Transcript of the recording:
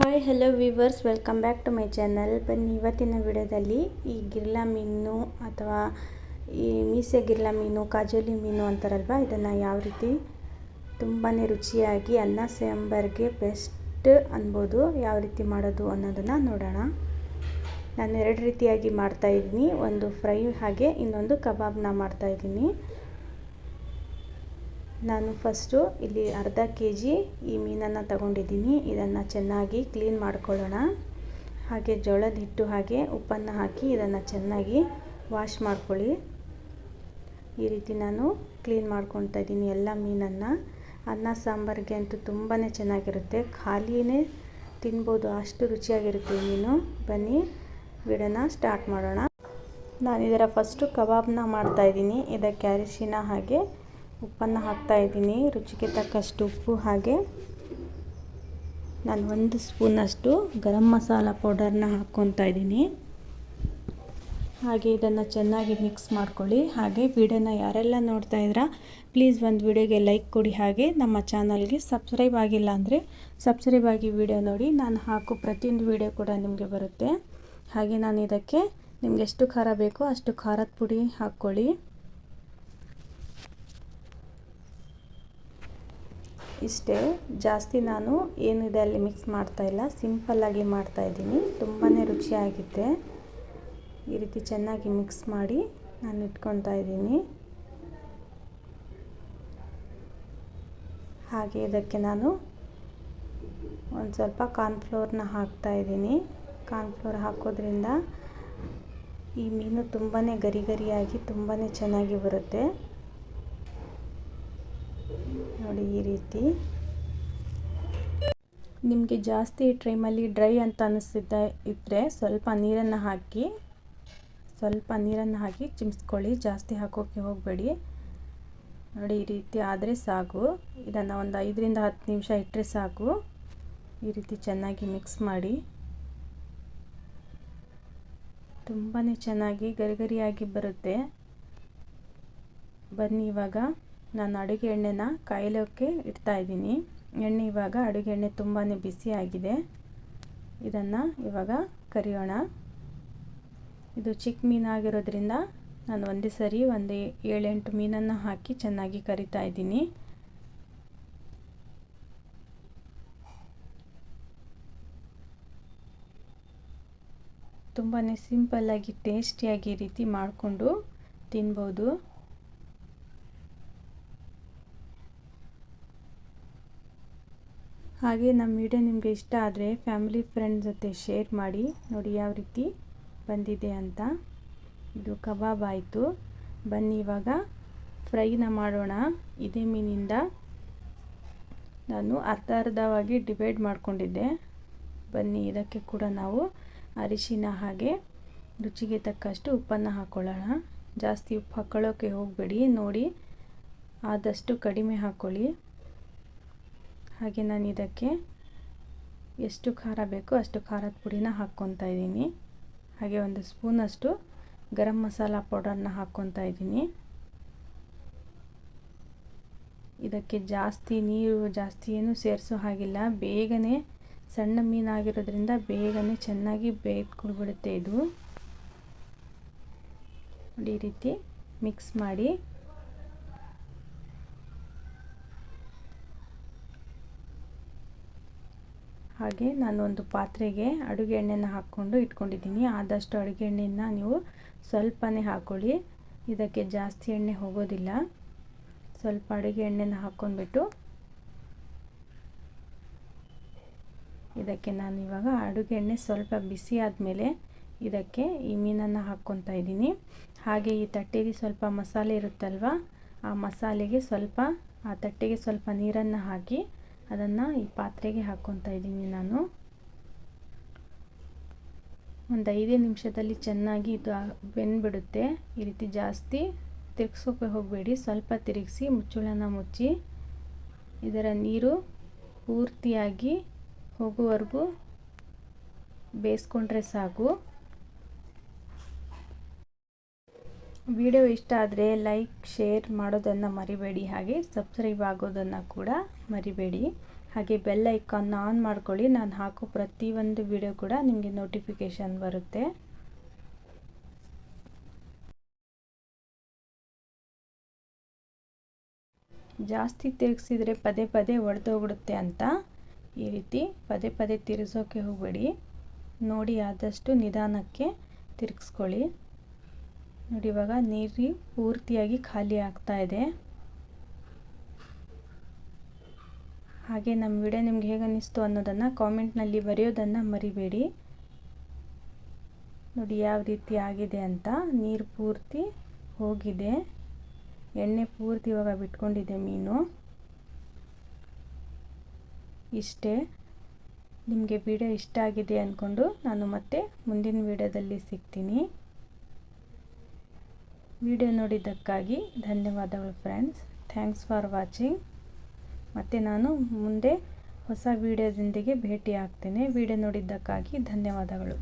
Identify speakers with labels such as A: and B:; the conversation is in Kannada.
A: Hi hello viewers welcome back to my channel ಬನ್ನಿ, ಇವತ್ತಿನ ವಿಡಿಯೋದಲ್ಲಿ ಈ ಗಿರ್ಲಾ ಮೀನು ಅಥವಾ ಈ ಮೀಸೆ ಗಿರ್ಲಾ ಮೀನು, ಕಾಜೋಲಿ ಮೀನು ಅಂತಾರಲ್ವ? ಇದನ್ನು ಯಾವ ರೀತಿ ತುಂಬಾ ರುಚಿಯಾಗಿ ಅನ್ನ, ಸಾಂಬಾರ್ಗೆ ಬೆಸ್ಟ್ ಅನ್ಬೋದು. ಯಾವ ರೀತಿ ಮಾಡೋದು ಅನ್ನೋದನ್ನು ನೋಡೋಣ. ನಾನು ಎರಡು ರೀತಿಯಾಗಿ ಮಾಡ್ತಾಯಿದ್ದೀನಿ ಒಂದು ಫ್ರೈ ಹಾಗೆ ಇನ್ನೊಂದು ಕಬಾಬ್ನ ಮಾಡ್ತಾಯಿದ್ದೀನಿ ನಾನು ಫಸ್ಟು ಇಲ್ಲಿ ಅರ್ಧ ಕೆ ಜಿ ಈ ಮೀನನ್ನು ತಗೊಂಡಿದ್ದೀನಿ. ಇದನ್ನು ಚೆನ್ನಾಗಿ ಕ್ಲೀನ್ ಮಾಡ್ಕೊಳ್ಳೋಣ. ಹಾಗೆ ಜೋಳದ ಹಿಟ್ಟು ಹಾಗೆ ಉಪ್ಪನ್ನು ಹಾಕಿ ಇದನ್ನು ಚೆನ್ನಾಗಿ ವಾಶ್ ಮಾಡ್ಕೊಳ್ಳಿ. ಈ ರೀತಿ ನಾನು ಕ್ಲೀನ್ ಮಾಡ್ಕೊತಾ ಇದ್ದೀನಿ ಎಲ್ಲ ಮೀನನ್ನು. ಅನ್ನ ಸಾಂಬಾರಿಗೆ ಅಂತೂ ತುಂಬಾ ಚೆನ್ನಾಗಿರುತ್ತೆ. ಖಾಲಿಯೇ ತಿನ್ಬೋದು, ಅಷ್ಟು ರುಚಿಯಾಗಿರುತ್ತೆ ಮೀನು. ಬನ್ನಿ ವಿಡೋನ ಸ್ಟಾರ್ಟ್ ಮಾಡೋಣ. ನಾನು ಇದರ ಫಸ್ಟು ಕಬಾಬ್ನ ಮಾಡ್ತಾಯಿದ್ದೀನಿ ಇದಕ್ಕೆ ಅರಿಶಿನ ಹಾಗೆ ಉಪ್ಪನ್ನು ಹಾಕ್ತಾಯಿದ್ದೀನಿ ರುಚಿಗೆ ತಕ್ಕಷ್ಟು ಉಪ್ಪು ಹಾಗೆ. ನಾನು ಒಂದು ಸ್ಪೂನಷ್ಟು ಗರಂ ಮಸಾಲ ಪೌಡರ್ನ ಹಾಕ್ಕೊತಾ ಇದ್ದೀನಿ. ಹಾಗೆ ಇದನ್ನು ಚೆನ್ನಾಗಿ ಮಿಕ್ಸ್ ಮಾಡ್ಕೊಳ್ಳಿ. ಹಾಗೆ ವಿಡಿಯೋನ ಯಾರೆಲ್ಲ ನೋಡ್ತಾ ಇದ್ದೀರಾ, ಪ್ಲೀಸ್ ಒಂದು ವಿಡಿಯೋಗೆ ಲೈಕ್ ಕೊಡಿ. ಹಾಗೆ ನಮ್ಮ ಚಾನಲ್ಗೆ ಸಬ್ಸ್ಕ್ರೈಬ್ ಆಗಿಲ್ಲ ಅಂದರೆ ಸಬ್ಸ್ಕ್ರೈಬ್ ಆಗಿ ವಿಡಿಯೋ ನೋಡಿ. ನಾನು ಹಾಕೋ ಪ್ರತಿಯೊಂದು ವಿಡಿಯೋ ಕೂಡ ನಿಮಗೆ ಬರುತ್ತೆ. ಹಾಗೆ ನಾನು ಇದಕ್ಕೆ ನಿಮಗೆ ಎಷ್ಟು ಖಾರ ಬೇಕೋ ಅಷ್ಟು ಖಾರದ ಪುಡಿ ಹಾಕ್ಕೊಳ್ಳಿ. ಇಷ್ಟೇ. ಜಾಸ್ತಿ ನಾನು ಏನಿದೆ ಅಲ್ಲಿ ಮಿಕ್ಸ್ ಮಾಡ್ತಾಯಿಲ್ಲ ಸಿಂಪಲ್ಲಾಗಿ ಮಾಡ್ತಾಯಿದ್ದೀನಿ ತುಂಬಾ ರುಚಿಯಾಗಿದೆ ಈ ರೀತಿ ಚೆನ್ನಾಗಿ ಮಿಕ್ಸ್ ಮಾಡಿ ನಾನು ಇಟ್ಕೊತಾ ಇದ್ದೀನಿ. ಹಾಗೆ ಇದಕ್ಕೆ ನಾನು ಒಂದು ಸ್ವಲ್ಪ ಕಾರ್ನ್ಫ್ಲೋರ್ನ ಕಾರ್ನ್ ಕಾರ್ನ್ಫ್ಲೋರ್ ಹಾಕೋದ್ರಿಂದ ಈ ಮೀನು ತುಂಬಾ ಗರಿ ಗರಿಯಾಗಿ ತುಂಬಾ ಚೆನ್ನಾಗಿ ಬರುತ್ತೆ. ನೋಡಿ ಈ ರೀತಿ. ನಿಮಗೆ ಜಾಸ್ತಿ ಟ್ರೈಮಲ್ಲಿ ಡ್ರೈ ಅಂತ ಅನಿಸ್ತಿದ್ದ ಇದ್ದರೆ ಸ್ವಲ್ಪ ನೀರನ್ನು ಹಾಕಿ, ಸ್ವಲ್ಪ ನೀರನ್ನು ಹಾಕಿ ಚಿಮ್ಸ್ಕೊಳ್ಳಿ. ಜಾಸ್ತಿ ಹಾಕೋಕ್ಕೆ ಹೋಗಬೇಡಿ. ನೋಡಿ ಈ ರೀತಿ ಆದರೆ ಸಾಕು. ಇದನ್ನು ಒಂದು ಐದರಿಂದ ಹತ್ತು ನಿಮಿಷ ಇಟ್ಟರೆ ಸಾಕು. ಈ ರೀತಿ ಚೆನ್ನಾಗಿ ಮಿಕ್ಸ್ ಮಾಡಿ. ತುಂಬಾ ಚೆನ್ನಾಗಿ ಗರಿಗರಿಯಾಗಿ ಬರುತ್ತೆ. ಬನ್ನಿ ಇವಾಗ. ನಾನು ಅಡುಗೆ ಎಣ್ಣೆನ ಕಾಯಲೋಕ್ಕೆ ಇಡ್ತಾ ಇದ್ದೀನಿ. ಎಣ್ಣೆ ಇವಾಗ ಅಡುಗೆ ಎಣ್ಣೆ ತುಂಬಾ ಬಿಸಿಯಾಗಿದೆ ಇದನ್ನು ಇವಾಗ ಕರಿಯೋಣ. ಇದು ಚಿಕ್ಕ ಮೀನಾಗಿರೋದ್ರಿಂದ ನಾನು ಒಂದೇ ಸರಿ ಒಂದು ಏಳೆಂಟು ಮೀನನ್ನು ಹಾಕಿ ಚೆನ್ನಾಗಿ ಕರಿತಾ ಇದ್ದೀನಿ. ತುಂಬಾ ಸಿಂಪಲ್ಲಾಗಿ ಟೇಸ್ಟಿಯಾಗಿ ರೀತಿ ಮಾಡಿಕೊಂಡು ತಿನ್ಬೋದು. ಹಾಗೆ ನಮ್ಮ ವಿಡಿಯೋ ನಿಮಗೆ ಇಷ್ಟ ಆದರೆ ಫ್ಯಾಮಿಲಿ ಫ್ರೆಂಡ್ ಜೊತೆ ಶೇರ್ ಮಾಡಿ. ನೋಡಿ ಯಾವ ರೀತಿ ಬಂದಿದೆ ಅಂತ. ಇದು ಕಬಾಬ್ ಆಯಿತು. ಬನ್ನಿ ಇವಾಗ ಫ್ರೈನ ಮಾಡೋಣ. ಇದೇ ಮೀನಿಂದ ನಾನು ಅರ್ಧ ಅರ್ಧವಾಗಿ ಡಿವೈಡ್ ಮಾಡಿಕೊಂಡಿದ್ದೆ. ಬನ್ನಿ ಇದಕ್ಕೆ ಕೂಡ ನಾವು ಅರಿಶಿನ ಹಾಗೆ ರುಚಿಗೆ ತಕ್ಕಷ್ಟು ಉಪ್ಪನ್ನು ಹಾಕ್ಕೊಳ್ಳೋಣ ಜಾಸ್ತಿ ಉಪ್ಪು ಹಾಕ್ಕೊಳ್ಳೋಕ್ಕೆ ಹೋಗಬೇಡಿ. ನೋಡಿ ಆದಷ್ಟು ಕಡಿಮೆ ಹಾಕ್ಕೊಳ್ಳಿ ಹಾಗೆ ನಾನು ಇದಕ್ಕೆ ಎಷ್ಟು ಖಾರ ಬೇಕೋ ಅಷ್ಟು ಖಾರದ ಪುಡಿನ ಹಾಕ್ಕೊತಾ ಇದ್ದೀನಿ. ಹಾಗೆ ಒಂದು ಸ್ಪೂನಷ್ಟು ಗರಂ ಮಸಾಲ ಪೌಡರ್ನ ಹಾಕ್ಕೊತಾ ಇದ್ದೀನಿ. ಇದಕ್ಕೆ ಜಾಸ್ತಿ ನೀರು, ಜಾಸ್ತಿ ಏನು ಸೇರಿಸೋ ಹಾಗಿಲ್ಲ. ಬೇಗನೆ ಸಣ್ಣ ಮೀನಾಗಿರೋದ್ರಿಂದ ಬೇಗನೆ ಚೆನ್ನಾಗಿ ಬೇಯ್ಕೊಳ್ಬಿಡುತ್ತೆ ಇದು. ಈ ರೀತಿ ಮಿಕ್ಸ್ ಮಾಡಿ ಹಾಗೆ ನಾನು ಒಂದು ಪಾತ್ರೆಗೆ ಅಡುಗೆ ಎಣ್ಣೆನ ಹಾಕ್ಕೊಂಡು ಇಟ್ಕೊಂಡಿದ್ದೀನಿ. ಆದಷ್ಟು ಅಡುಗೆ ಎಣ್ಣೆನ ನೀವು ಸ್ವಲ್ಪನೇ ಹಾಕ್ಕೊಳ್ಳಿ ಇದಕ್ಕೆ ಜಾಸ್ತಿ ಎಣ್ಣೆ ಹೋಗೋದಿಲ್ಲ. ಸ್ವಲ್ಪ ಅಡುಗೆ ಎಣ್ಣೆನ ಹಾಕ್ಕೊಂಡ್ಬಿಟ್ಟು ಇದಕ್ಕೆ ನಾನು ಇವಾಗ ಅಡುಗೆ ಎಣ್ಣೆ ಸ್ವಲ್ಪ ಬಿಸಿ ಆದಮೇಲೆ ಇದಕ್ಕೆ ಈ ಮೀನನ್ನು ಹಾಕ್ಕೊತಾ ಇದ್ದೀನಿ. ಹಾಗೆ ಈ ತಟ್ಟೆಗೆ ಸ್ವಲ್ಪ ಮಸಾಲೆ ಇರುತ್ತಲ್ವ, ಆ ಮಸಾಲೆಗೆ ಸ್ವಲ್ಪ, ಆ ತಟ್ಟೆಗೆ ಸ್ವಲ್ಪ ನೀರನ್ನು ಹಾಕಿ ಅದನ್ನು ಈ ಪಾತ್ರೆಗೆ ಹಾಕ್ಕೊತಾ ಇದ್ದೀನಿ ನಾನು. ಒಂದು ಐದೇ ನಿಮಿಷದಲ್ಲಿ ಚೆನ್ನಾಗಿ ಇದು ಬೆಂದ್ಬಿಡುತ್ತೆ. ಈ ರೀತಿ ಜಾಸ್ತಿ ತಿರುಗಿಸೋಕೆ ಹೋಗಬೇಡಿ. ಸ್ವಲ್ಪ ತಿರುಗಿಸಿ ಮುಚ್ಚಳನ ಮುಚ್ಚಿ ಇದರ ನೀರು ಪೂರ್ತಿಯಾಗಿ ಹೋಗುವವರೆಗೂ ಬೇಯಿಸ್ಕೊಂಡ್ರೆ ಸಾಕು. ವಿಡಿಯೋ ಇಷ್ಟ ಆದರೆ ಲೈಕ್, ಶೇರ್ ಮಾಡೋದನ್ನು ಮರಿಬೇಡಿ. ಹಾಗೆ ಸಬ್ಸ್ಕ್ರೈಬ್ ಆಗೋದನ್ನು ಕೂಡ ಮರಿಬೇಡಿ. ಹಾಗೆ ಬೆಲ್ ಐಕಾನ್ನ ಆನ್ ಮಾಡ್ಕೊಳ್ಳಿ. ನಾನು ಹಾಕೋ ಪ್ರತಿಯೊಂದು ವಿಡಿಯೋ ಕೂಡ ನಿಮಗೆ ನೋಟಿಫಿಕೇಷನ್ ಬರುತ್ತೆ. ಜಾಸ್ತಿ ತಿರುಗಿಸಿದರೆ ಪದೇ ಪದೇ ಒಡೆದೋಗ್ಬಿಡುತ್ತೆ ಅಂತ ಈ ರೀತಿ ಪದೇ ಪದೇ ತಿರುಗಿಸೋಕೆ ಹೋಗಬೇಡಿ. ನೋಡಿ ಆದಷ್ಟು ನಿಧಾನಕ್ಕೆ ತಿರುಗಿಸ್ಕೊಳ್ಳಿ. ನೋಡಿ, ಇವಾಗ ನೀರು ಪೂರ್ತಿಯಾಗಿ ಖಾಲಿ ಆಗ್ತಾ ಇದೆ. ಹಾಗೆ ನಮ್ಮ ವಿಡಿಯೋ ನಿಮ್ಗೆ ಹೇಗೆ ಅನ್ನಿಸ್ತು ಅನ್ನೋದನ್ನು ಕಾಮೆಂಟ್ನಲ್ಲಿ ಬರೆಯೋದನ್ನು ಮರಿಬೇಡಿ. ನೋಡಿ, ಯಾವ ರೀತಿ ಆಗಿದೆ ಅಂತ. ನೀರು ಪೂರ್ತಿ ಹೋಗಿದೆ. ಎಣ್ಣೆ ಪೂರ್ತಿ ಇವಾಗ ಬಿಟ್ಕೊಂಡಿದೆ ಮೀನು. ಇಷ್ಟೇ. ನಿಮಗೆ ವಿಡಿಯೋ ಇಷ್ಟ ಆಗಿದೆ ಅಂದ್ಕೊಂಡು ನಾನು ಮತ್ತೆ ಮುಂದಿನ ವಿಡಿಯೋದಲ್ಲಿ ಸಿಗ್ತೀನಿ. ವಿಡಿಯೋ ನೋಡಿದ್ದಕ್ಕಾಗಿ ಧನ್ಯವಾದಗಳು ಫ್ರೆಂಡ್ಸ್ ಥ್ಯಾಂಕ್ಸ್ ಫಾರ್ ವಾಚಿಂಗ್ ಮತ್ತು ನಾನು ಮುಂದೆ ಹೊಸ ವಿಡಿಯೋದೊಂದಿಗೆ ಭೇಟಿ ಆಗ್ತೇನೆ ವಿಡಿಯೋ ನೋಡಿದ್ದಕ್ಕಾಗಿ ಧನ್ಯವಾದಗಳು.